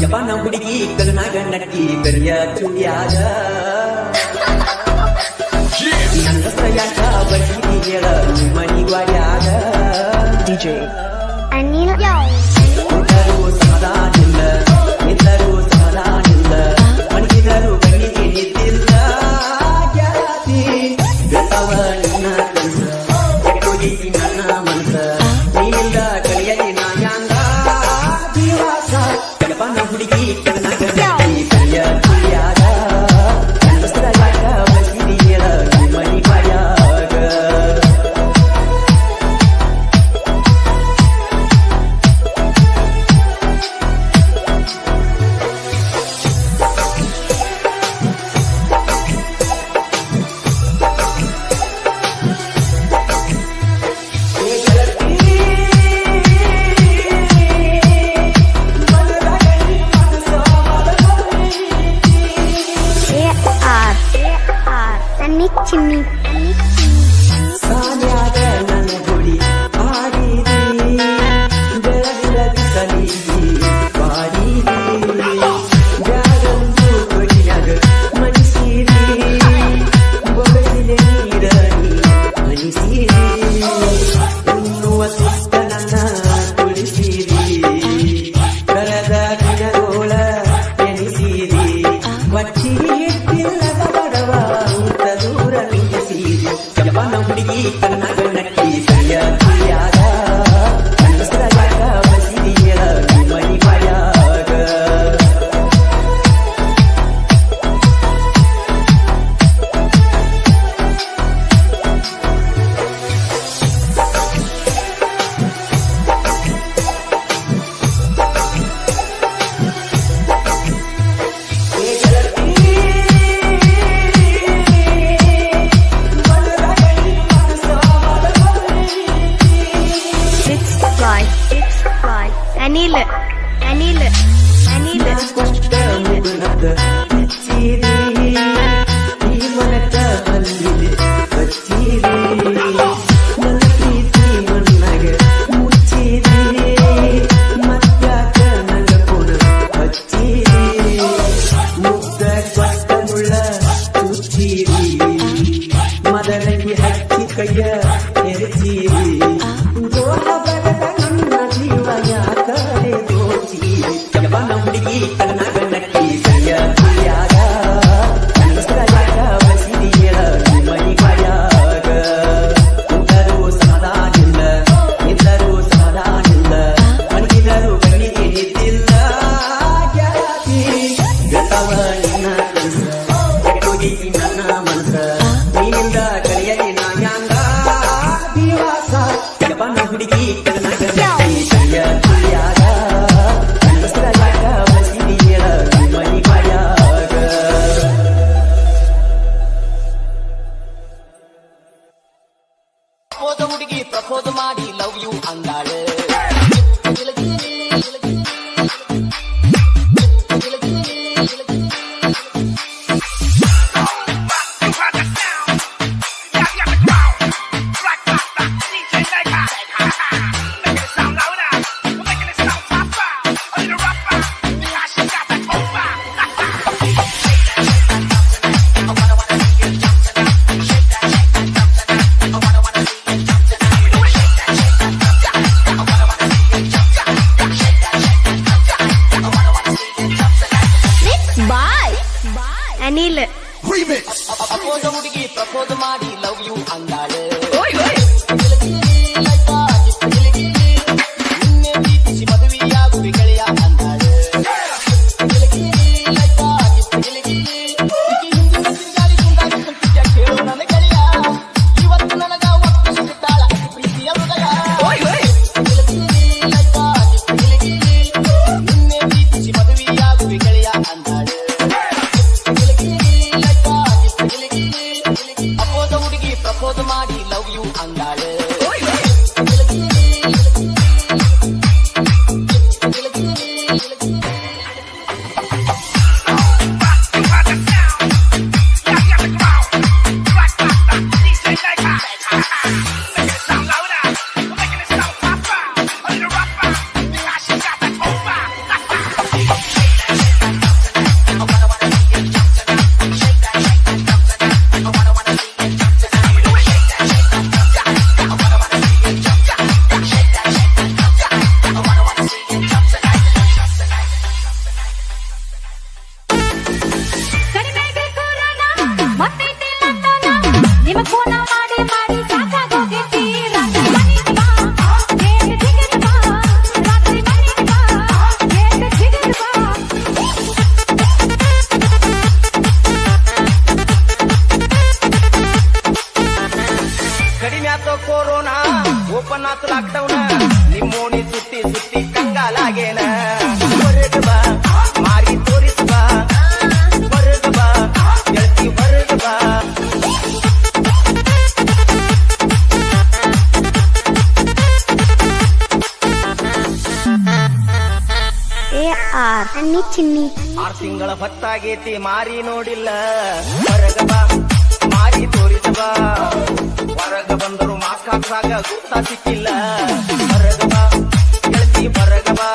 ಜಪಾನ ಹುಡುಗಿ ಕರ್ನಾಗ ನಟಿ ಕರಿಯ ತುಂಬಿಯಾಗ ನಂದಸ್ತ ಯಾಕ ಬರ್ತೀನಿ ಹೇಳ ಮನಿ ಗ್ವಾಡ್ಯಾಗ ಡಿಜೆ ಅನಿಲ್ ಪ್ರಪೋದ ಹುಡುಗಿ ಪ್ರಪೋದ ಮಾಡಿ ಲವ್ ಯು ಅಂದಾಳ. remix. ಪ್ರಪೋದ ಹುಡುಗಿ ಪ್ರಪೋದ ಮಾಡಿ ಲವ್ ಯು ಅಂದಾಳು Thank you. Annie ಆರ್ ತಿಂಗಳ ಹೊತ್ತಾಗೇತಿ, ಮಾರಿ ನೋಡಿಲ್ಲ. ಹೊರಗ ಬಾ, ಮಾರಿ ತೋರಿಸ ಬಾ. ಹೊರಗ ಬಂದರು ಮಾಸ್ಕ್ ಗುಪ್ತ ಸಿಕ್ಕಿಲ್ಲ. ಹೊರಗ ಬಾ ಗೆಳತಿ ಹೊರಗ ಬಾ.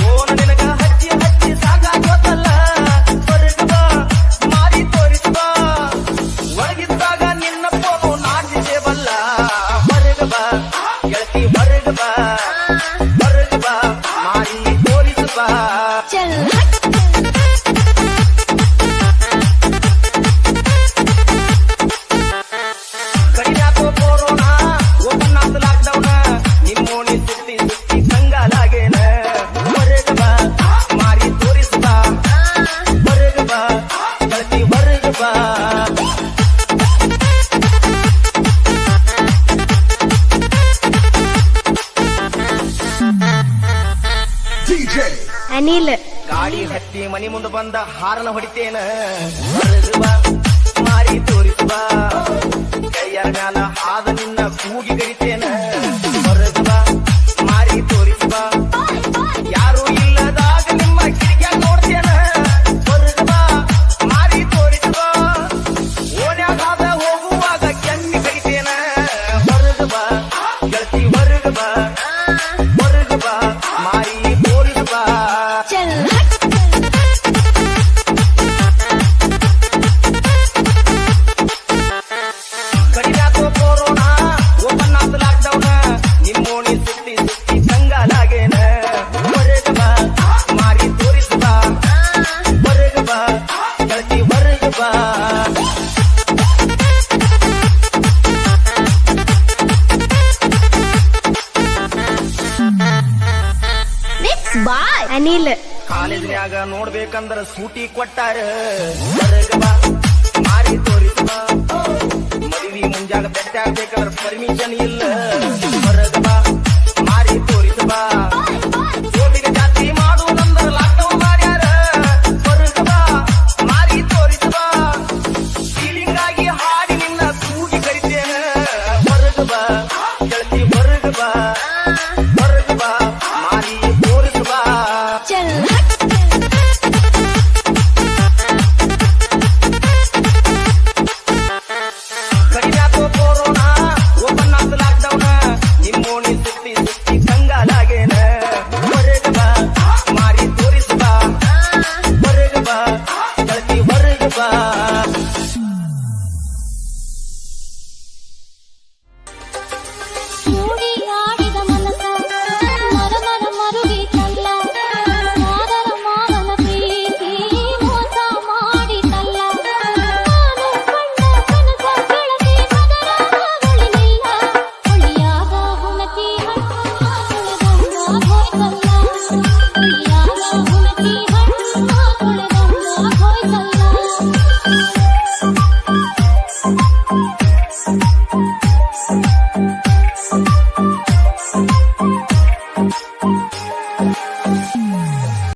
ಫೋನ್ ನಿನಗ ಹಚ್ಚಿ ಹಚ್ಚಿ ಸಾಕಾಗೋತಲ್ಲ ಹೊರಗ ಬಾ, ಮಾರಿ ತೋರಿಸ ಬಾ. ಒಳಗಿದ್ದಾಗ ನಿನ್ನ ಫೋನು ನಾಚಿಸೇವಲ್ಲ ಹೊರಗ ಬಾ ಗೆಳತಿ ಹೊರಗ ಬಾ. Anil ಗಾಡಿ ಹತ್ತಿ ಮನಿ ಮುಂದೆ ಬಂದ ಹಾರನ ಹೊಡಿತೇನ ಹೊರಗ ಬಾ ಮಾರಿ ತೋರಿಸ ಬಾ ಕೈಯರ ಮ್ಯಾಲ ಹಾದ ನಿನ್ನ ಕೂಗಿ ಕರಿತೇನ ಹೊರಗ ಬಾ ಮಾರಿ ತೋರಿಸ ಬಾ ಯಾರು ಇಲ್ಲದಾಗ ನಿಮ್ಮ ಕಿಡಿಕ್ಯಾಗ ನೋಡ್ತೇನ ಹೊರಗ ಬಾ ಮಾರಿ ತೋರಿಸ ಬಾ ಓಣ್ಯಾಗ ಹಾದ ಹೋಗುವಾಗ ಕೆಮ್ಮಿ ಕರಿತೇನ ಹೊರಗ ಬಾ ಗೆಳತಿ ಹೊರಗ ಬಾ ಹೊರಗ ಬಾ ಮಾರಿ ಬಾ by Anil ಕಾಲೇಜ್ನ್ಯಾಗ ನೋಡ್ಬೇಕಂದ್ರ ಸೂಟಿ ಕೊಟ್ಟಾರ. ಹೊರಗ ಮಾರಿ ತೋರಿಸ ಮದುವೆ ಮುಂಜಾಗ ಬೆಟ್ಟ ಆಗ್ಬೇಕಂದ್ರ ಪರ್ಮಿಷನ್ ಇಲ್ಲ.